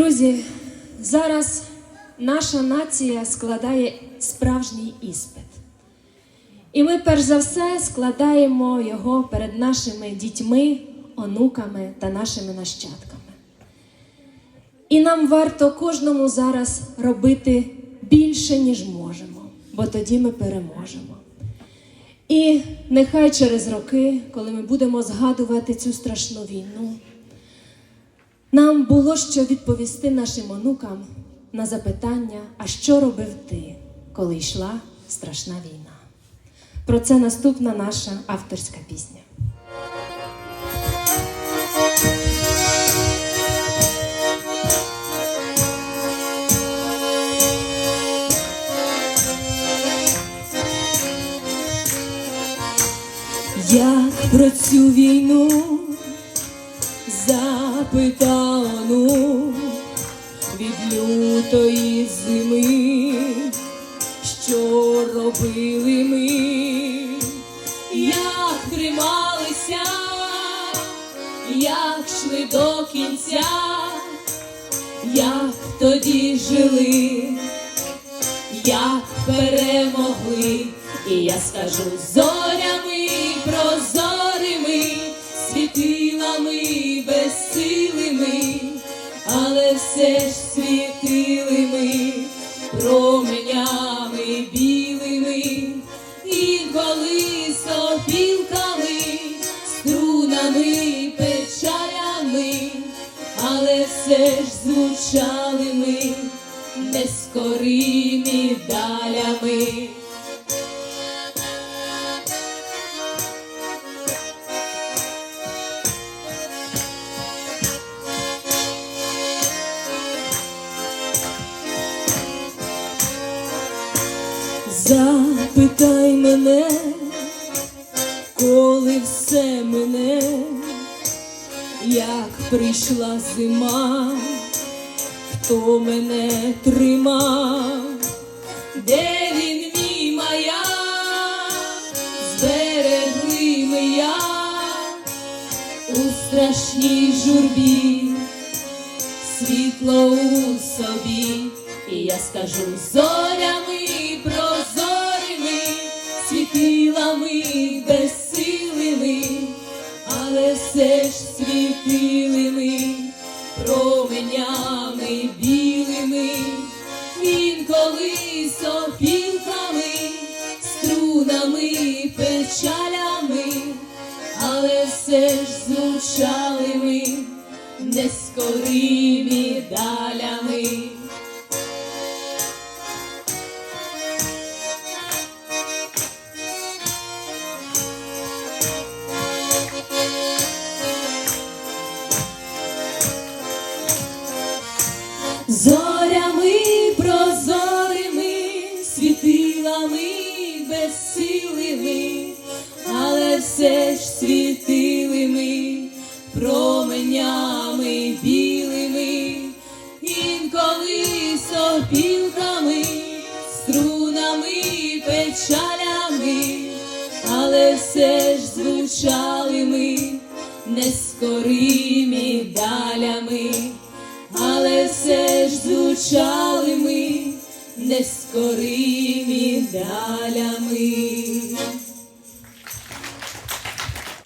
Друзі, зараз наша нація складає справжній іспит. І ми перш за все складаємо його перед нашими дітьми, онуками та нашими нащадками. І нам варто кожному зараз робити більше, ніж можемо, бо тоді ми переможемо. І нехай через роки, коли ми будемо згадувати цю страшну війну, нам було що відповісти нашим онукам на запитання, а що робив ти, коли йшла страшна війна. Про це наступна наша авторська пісня. Як про цю війну запитала ну від лютої зими, що робили ми, як трималися, як йшли до кінця, як тоді жили, як перемогли, і я скажу зорями все ж світили ми променями білими, інколи сопілками, струнами, печалями, але все ж звучали ми нескорими далями. Запитай мене, коли все мене, як прийшла зима, хто мене тримав, де він мій маяк, зберегли ми як у страшній журбі, світло у собі, і я скажу зорями але світилими, світили ми променями білими, він колись опілками, струнами, печалями, але все ж звучали ми нескорими далями. Зорями прозорими, світилами безсилими, але все ж світили ми променями білими, інколи сопілками, струнами, печалями, але все ж звучали ми нескорими далями.